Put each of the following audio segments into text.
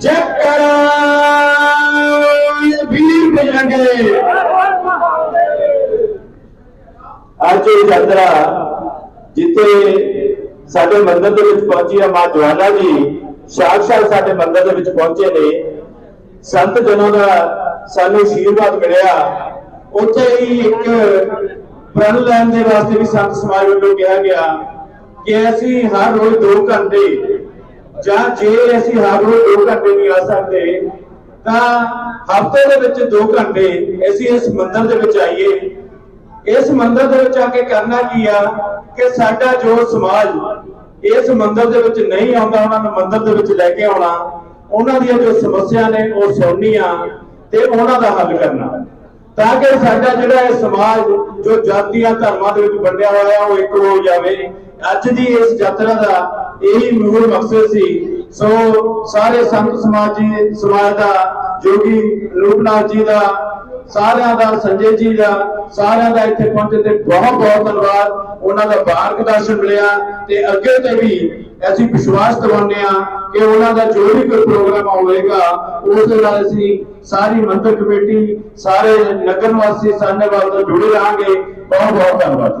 ਜਕਰਾ ਵੀਰ ਬਜਰੰਗੇ ਅੱਜ ਇਹ ਯਾਤਰਾ ਜਿੱਥੇ ਸਾਡੇ ਮੰਦਰ ਦੇ ਵਿੱਚ ਪਹੁੰਚੀ ਹੈ ਮਾਂ ਜਵਾਲਾ ਜੀ ਸਾਖਸ਼ਾਤ ਸਾਡੇ ਮੰਦਰ ਦੇ ਵਿੱਚ ਪਹੁੰਚੇ ਨੇ। ਸੰਤ ਜਨਾਂ ਦਾ ਸਾਨੂੰ ਆਸ਼ੀਰਵਾਦ ਮਿਲਿਆ। ਉੱਥੇ ਹੀ ਇੱਕ ਪ੍ਰਣ ਲੈਣ ਦੇ ਵਾਸਤੇ ਵੀ ਸੰਤ ਸਮਾਜ ਵੱਲੋਂ ਕਿਹਾ ਗਿਆ ਕਿ ਅਸੀਂ ਹਰ ਰੋਜ਼ 2 ਘੰਟੇ ਜਾਂ ਜੇ ਅਸੀਂ ਹਰ ਰੋਜ਼ 2 ਘੰਟੇ ਨਹੀਂ ਆ ਸਕਦੇ, ਤਾਂ ਹਫ਼ਤੇ ਦੇ ਵਿੱਚ 2 ਘੰਟੇ ਅਸੀਂ ਇਸ ਮੰਦਰ ਦੇ ਵਿੱਚ ਆਈਏ। ਇਸ ਮੰਦਰ ਦੇ ਵਿੱਚ ਆ ਕੇ ਕਰਨਾ ਕੀ ਆ ਕਿ ਸਾਡਾ ਜੋ ਸਮਾਜ ਇਸ ਮੰਦਰ ਦੇ ਵਿੱਚ ਨਹੀਂ ਆਉਂਦਾ, ਉਹਨਾਂ ਨੂੰ ਮੰਦਰ ਦੇ ਵਿੱਚ ਲੈ ਕੇ ਆਉਣਾ। ਉਹਨਾਂ ਦੀਆਂ ਜੋ ਸਮੱਸਿਆ ਨੇ, ਉਹ ਸੁਣਨੀਆਂ ਤੇ ਉਹਨਾਂ ਦਾ ਹੱਲ ਕਰਨਾ। ਤਾਂ ਕਿ ਸਾਡਾ ਜਿਹੜਾ ਇਹ ਸਮਾਜ, ਜੋ ਜਾਤੀਆਂ ਧਰਮਾਂ ਦੇ ਵਿੱਚ ਵੰਡਿਆ ਹੋਇਆ, ਉਹ ਇੱਕ ਹੋ ਜਾਵੇ। ਅੱਜ ਦੀ ਇਸ ਯਾਤਰਾ ਦਾ ਇਹੀ ਮੂਲ ਮਕਸਦ ਸੀ। ਸੋ ਸਾਰੇ ਸੰਤ ਸਮਾਜੀ ਸਮਾਜ ਦਾ, ਜੋਗੀ ਰੂਪਨਾਥ ਜੀ ਦਾ, ਸਾਰਿਆਂ ਦਾ, ਸੰਜੇ ਜੀ ਦਾ, ਸਾਰਿਆਂ ਦਾ ਇੱਥੇ ਪਹੁੰਚੇ ਤੇ ਬਹੁਤ ਬਹੁਤ ਧੰਨਵਾਦ। ਉਹਨਾਂ ਦਾ ਬਾਰਕ ਦਰਸ਼ਨ ਮਿਲਿਆ ਤੇ ਅੱਗੇ ਤੇ ਵੀ ਅਸੀਂ ਵਿਸ਼ਵਾਸ ਦਿਵਾਉਂਦੇ ਆ ਕਿ ਉਹਨਾਂ ਦਾ ਜੋ ਵੀ ਕੋਈ ਪ੍ਰੋਗਰਾਮ ਹੋਵੇਗਾ ਉਸ ਦੇ ਨਾਲ ਅਸੀਂ ਸਾਰੀ ਮੰਦਰ ਕਮੇਟੀ, ਸਾਰੇ ਨਗਰ ਨਿਵਾਸੀ ਸਾਨੇਵਾਲ ਤੋਂ ਜੁੜੇ ਰਹਾਂਗੇ। ਬਹੁਤ ਬਹੁਤ ਧੰਨਵਾਦ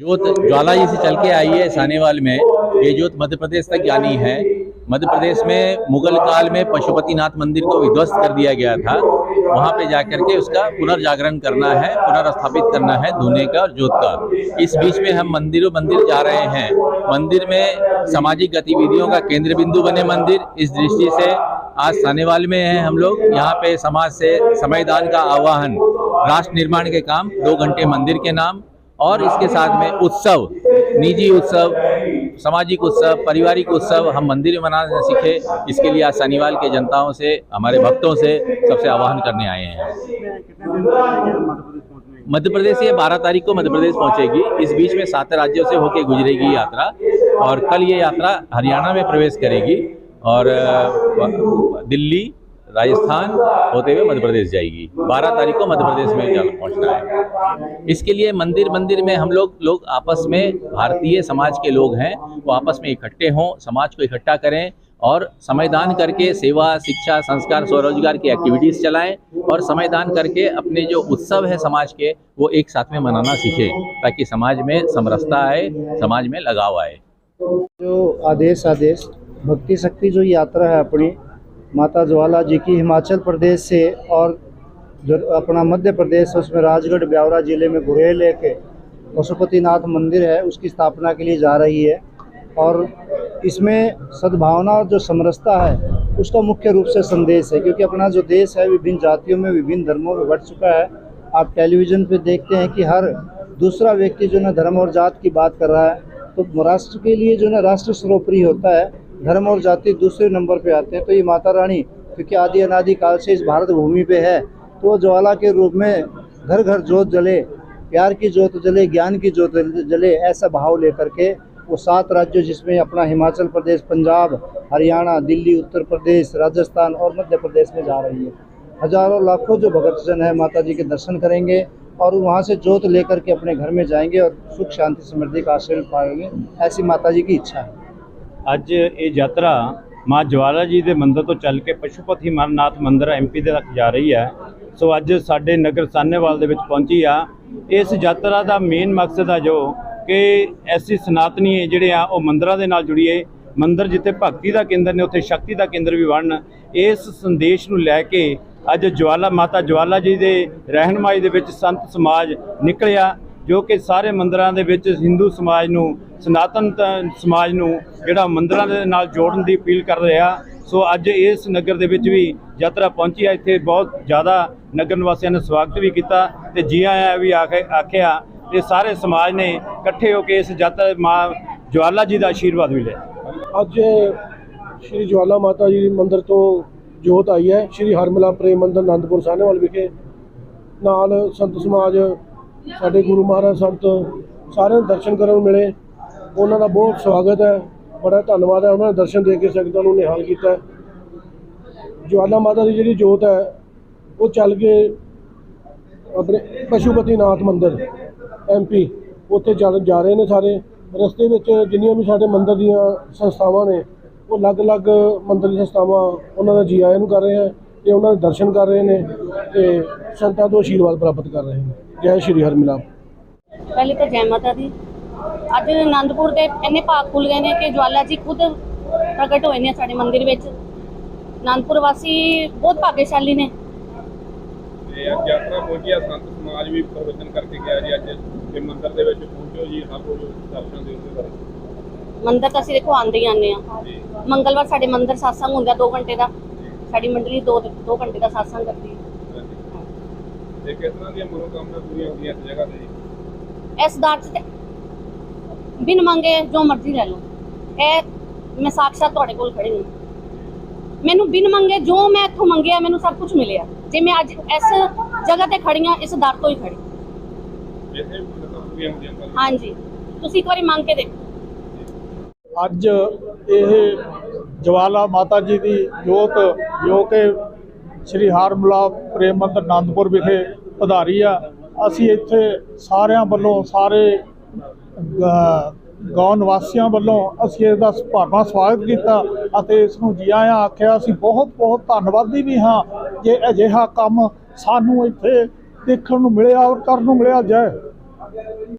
जोत ज्वाला जी से चल के आई है सानेवाल में। ये जोत मध्य प्रदेश तक जानी है। मध्य प्रदेश में मुगल काल में पशुपतिनाथ मंदिर को विध्वस्त कर दिया गया था। वहाँ पे जाकर के उसका पुनर्जागरण करना है, पुनर्स्थापित करना है धुने का और जोत का। इस बीच में हम मंदिरों मंदिर जा रहे हैं। मंदिर में सामाजिक गतिविधियों का केंद्र बिंदु बने मंदिर। इस दृष्टि से आज सानेवाल में हैं हम लोग। यहाँ पे समाज से समयदान का आह्वान, राष्ट्र निर्माण के काम, दो घंटे मंदिर के नाम और इसके साथ में उत्सव, निजी उत्सव, सामाजिक उत्सव, पारिवारिक उत्सव हम मंदिर में मनाना सीखे। इसके लिए आज शनिवार के जनताओं से, हमारे भक्तों से सबसे आह्वान करने आए हैं। मध्य प्रदेश ये बारह तारीख को मध्य प्रदेश पहुंचेगी। इस बीच में सात राज्यों से होकर गुजरेगी यात्रा और कल ये यात्रा हरियाणा में प्रवेश करेगी और दिल्ली राजस्थान होते हुए मध्य प्रदेश जाएगी। 12 तारीख को मध्य प्रदेश में जाना पहुँचना है। इसके लिए मंदिर मंदिर में हम लोग लोग आपस में भारतीय समाज के लोग हैं, वो आपस में इकट्ठे हों, समाज को इकट्ठा करें और समयदान करके सेवा, शिक्षा, संस्कार, स्वरोजगार की एक्टिविटीज़ चलाएँ और समयदान करके अपने जो उत्सव है समाज के, वो एक साथ में मनाना सीखें, ताकि समाज में समरसता आए, समाज में लगाव आए। जो आदेश आदेश, भक्ति शक्ति जो यात्रा है अपनी माता ज्वाला जी की हिमाचल प्रदेश से और जो अपना मध्य प्रदेश उसमें राजगढ़, ब्यावरा ज़िले में गुरेल एक पशुपतिनाथ मंदिर है, उसकी स्थापना के लिए जा रही है। और इसमें सद्भावना और जो समरसता है, उसका मुख्य रूप से संदेश है, क्योंकि अपना जो देश है, विभिन्न जातियों में, विभिन्न धर्मों में बढ़ चुका है। आप टेलीविज़न पे देखते हैं कि हर दूसरा व्यक्ति जो ना धर्म और जात की बात कर रहा है। तो राष्ट्र के लिए जो ना राष्ट्र सर्वोपरि होता है। धर्म और जाति दूसरे नंबर पे आते हैं तो ये माता रानी, क्योंकि आदि अनादि काल से इस भारत भूमि पे है तो ज्वाला के रूप में घर घर जोत जले, प्यार की जोत जले, ज्ञान की जोत जले, ऐसा भाव लेकर के वो सात राज्यों जिसमें अपना हिमाचल प्रदेश, पंजाब, हरियाणा, दिल्ली, उत्तर प्रदेश, राजस्थान और मध्य प्रदेश में जा रही है। हज़ारों लाखों जो भक्तजन है माता जी के दर्शन करेंगे और वहाँ से जोत लेकर के अपने घर में जाएँगे और सुख, शांति, समृद्धि का आशीर्वाद पाएँगे, ऐसी माता जी की इच्छा है। ਅੱਜ ਇਹ ਯਾਤਰਾ ਮਾਂ ਜਵਾਲਾ ਜੀ ਦੇ ਮੰਦਰ ਤੋਂ ਚੱਲ ਕੇ ਪਸ਼ੂਪਤੀ ਅਮਰਨਾਥ ਮੰਦਿਰ ਐਮਪੀ ਦੇ ਤੱਕ ਜਾ ਰਹੀ ਹੈ। ਸੋ ਅੱਜ ਸਾਡੇ ਨਗਰ ਸਾਨੇਵਾਲ ਦੇ ਵਿੱਚ ਪਹੁੰਚੀ ਆ। ਇਸ ਯਾਤਰਾ ਦਾ ਮੇਨ ਮਕਸਦ ਆ ਜੋ ਕਿ ਐਸੀ ਸਨਾਤਨੀ ਜਿਹੜੇ ਆ, ਉਹ ਮੰਦਰਾਂ ਦੇ ਨਾਲ ਜੁੜੀਏ। ਮੰਦਰ ਜਿੱਥੇ ਭਗਤੀ ਦਾ ਕੇਂਦਰ ਨੇ, ਉੱਥੇ ਸ਼ਕਤੀ ਦਾ ਕੇਂਦਰ ਵੀ ਬਣਨ। ਇਸ ਸੰਦੇਸ਼ ਨੂੰ ਲੈ ਕੇ ਅੱਜ ਜਵਾਲਾ, ਮਾਤਾ ਜਵਾਲਾ ਜੀ ਦੇ ਰਹਿਨਮਾਈ ਦੇ ਵਿੱਚ ਸੰਤ ਸਮਾਜ ਨਿਕਲਿਆ, ਜੋ ਕਿ ਸਾਰੇ ਮੰਦਰਾਂ ਦੇ ਵਿੱਚ ਹਿੰਦੂ ਸਮਾਜ ਨੂੰ ਸਨਾਤਨ ਸਮਾਜ ਨੂੰ ਜਿਹੜਾ ਮੰਦਰਾਂ ਦੇ ਨਾਲ ਜੋੜਨ ਦੀ ਅਪੀਲ ਕਰ ਰਿਹਾ। ਸੋ ਅੱਜ ਇਸ ਨਗਰ ਦੇ ਵਿੱਚ ਵੀ ਯਾਤਰਾ ਪਹੁੰਚੀ ਹੈ। ਇੱਥੇ ਬਹੁਤ ਜ਼ਿਆਦਾ ਨਗਰ ਨਿਵਾਸੀਆਂ ਨੇ ਸਵਾਗਤ ਵੀ ਕੀਤਾ ਤੇ ਜੀ ਆਇਆਂ ਵੀ ਆਖੇ ਆਖਿਆ ਤੇ ਸਾਰੇ ਸਮਾਜ ਨੇ ਇਕੱਠੇ ਹੋ ਕੇ ਇਸ ਯਾਤਰਾ ਮਾਂ ਜਵਾਲਾ ਜੀ ਦਾ ਆਸ਼ੀਰਵਾਦ ਵੀ ਲਿਆ। ਅੱਜ ਸ਼੍ਰੀ ਜਵਾਲਾ ਮਾਤਾ ਜੀ ਮੰਦਿਰ ਤੋਂ ਜੋਤ ਆਈ ਹੈ। ਸ਼੍ਰੀ ਹਰਮਲਾ ਪ੍ਰੇਮ ਮੰਦਿਰ ਆਨੰਦਪੁਰ ਸਾਹਨੇਵਾਲ ਵਿਖੇ। ਨਾਲ ਸੰਤ ਸਮਾਜ, ਸਾਡੇ ਗੁਰੂ ਮਹਾਰਾਜ, ਸੰਤ ਸਾਰਿਆਂ ਨੂੰ ਦਰਸ਼ਨ ਕਰਨ ਨੂੰ ਮਿਲੇ। ਉਹਨਾਂ ਦਾ ਬਹੁਤ ਸਵਾਗਤ ਹੈ। ਬੜਾ ਧੰਨਵਾਦ ਹੈ। ਉਹਨਾਂ ਨੇ ਦਰਸ਼ਨ ਦੇ ਕੇ ਸੰਗਤਾਂ ਨੂੰ ਨਿਹਾਲ ਕੀਤਾ ਜਵਾਲਾ ਮਾਤਾ ਦੀ ਜਿਹੜੀ ਜੋਤ ਹੈ, ਉਹ ਚੱਲ ਕੇ ਆਪਣੇ ਪਸ਼ੂਪਤੀ ਨਾਥ ਮੰਦਿਰ ਐਮਪੀ ਉੱਥੇ ਚੱਲ ਜਾ ਰਹੇ ਨੇ ਸਾਰੇ। ਰਸਤੇ ਵਿੱਚ ਜਿੰਨੀਆਂ ਵੀ ਸਾਡੇ ਮੰਦਿਰ ਦੀਆਂ ਸੰਸਥਾਵਾਂ ਨੇ, ਉਹ ਅਲੱਗ-ਅਲੱਗ ਮੰਦਿਰ ਦੀਆਂ ਸੰਸਥਾਵਾਂ ਉਹਨਾਂ ਦਾ ਜੀ ਆਇਆਂ ਨੂੰ ਕਰ ਰਹੇ ਹੈ ਤੇ ਉਹਨਾਂ ਦੇ ਦਰਸ਼ਨ ਕਰ ਰਹੇ ਨੇ ਤੇ ਸੰਤਾਂ ਤੋਂ ਆਸ਼ੀਰਵਾਦ ਪ੍ਰਾਪਤ ਕਰ ਰਹੇ ਨੇ। ਜੈ ਸ਼੍ਰੀ ਹਰਮਿਲਾਪ ਪਹਿਲੇ ਤਾਂ ਜੈ ਮਾਤਾ ਦੀ। ਅੱਜ ਆਨੰਦਪੁਰ ਦੇ ਇੰਨੇ ਭਾਗ ਖੁੱਲ ਗਏ ਨੇ ਕਿ ਜਵਾਲਾ ਜੀ ਖੁਦ ਪ੍ਰਗਟ ਹੋਏ ਨੇ ਸਾਡੇ ਮੰਦਿਰ ਵਿੱਚ। ਆਨੰਦਪੁਰ ਵਾਸੀ ਬਹੁਤ ਭਾਗਸ਼ਾਲੀ ਨੇ। ਤੇ ਅੱਜ ਯਾਤਰਾ ਪਹੁੰਚੀ ਆ ਸੰਤ ਸਮਾਜ ਵੀ ਪ੍ਰਵਚਨ ਕਰਕੇ ਗਿਆ ਜੀ ਅੱਜ। ਤੇ ਮੰਦਿਰ ਦੇ ਵਿੱਚ ਪਹੁੰਚੋ ਜੀ ਸਭ ਨੂੰ ਦਰਸ਼ਨ ਦਿਓ ਉਹਦੇ ਬਾਰੇ। ਮੰਦਿਰ ਤਾਂ ਅਸੀਂ ਦੇਖੋ ਆਉਂਦੇ ਹੀ ਆ ਮੰਗਲਵਾਰ ਸਾਡੇ ਮੰਦਿਰ satsang ਹੁੰਦਾ 2 ਘੰਟੇ ਦਾ। ਸਾਡੀ ਮੰਡਲੀ 2 2 ਘੰਟੇ ਦਾ satsang ਕਰਦੀ ਹੈ। ਤੇ ਕਿਸ ਤਰ੍ਹਾਂ ਦੀਆਂ ਮਨੋਕਾਮਨਾ ਪੂਰੀਆਂ ਹੁੰਦੀਆਂ ਇਸ ਜਗ੍ਹਾ ਤੇ ਜੀ? ਇਸ ਦਰ ਤੇ ਬਿਨ ਮੰਗੇ ਜੋ ਮਰਜ਼ੀ ਲੈ ਲਓ। ਇਹ ਮੈਂ ਸਾਖਸ਼ਾਤ ਤੁਹਾਡੇ ਕੋਲ ਖੜੀ ਹਾਂ ਮੈਨੂੰ ਬਿਨ ਮੰਗੇ ਜੋ ਮੈਂ ਇੱਥੋਂ ਮੰਗਿਆ, ਮੈਨੂੰ ਸਭ ਕੁਝ ਮਿਲਿਆ। ਜੇ ਮੈਂ ਅੱਜ ਇਸ ਜਗ੍ਹਾ ਤੇ ਖੜੀ ਹਾਂ, ਇਸ ਦਰ ਤੋਂ ਹੀ ਖੜੀ ਹਾਂਜੀ। ਤੁਸੀਂ ਇੱਕ ਵਾਰੀ ਮੰਗ ਕੇ ਦੇਖੋ। ਅੱਜ ਇਹ ਜਵਾਲਾ ਮਾਤਾ ਜੀ ਦੀ ਜੋਤ, ਜੋ ਕਿ ਸ੍ਰੀ ਹਾਰਮਲਾ ਪ੍ਰੇਮ ਮੰਦਰ ਆਨੰਦਪੁਰ ਵਿਖੇ ਪਧਾਰੀ ਆ, ਅਸੀਂ ਇੱਥੇ ਸਾਰਿਆਂ ਵੱਲੋਂ ਸਾਰੇ ਗਾਉਂ ਨਿਵਾਸੀਆਂ ਵੱਲੋਂ ਅਸੀਂ ਇਹਦਾ ਭਾਰਵਾਂ ਸਵਾਗਤ ਕੀਤਾ ਅਤੇ ਇਸ ਨੂੰ ਜੀ ਆਇਆਂ ਆਖਿਆ, ਅਸੀਂ ਬਹੁਤ ਬਹੁਤ ਧੰਨਵਾਦੀ ਵੀ ਹਾਂ ਜੇ ਅਜਿਹਾ ਕੰਮ ਸਾਨੂੰ ਇੱਥੇ ਦੇਖਣ ਨੂੰ ਮਿਲਿਆ ਔਰ ਕਰਨ ਨੂੰ ਮਿਲਿਆ ਜੈ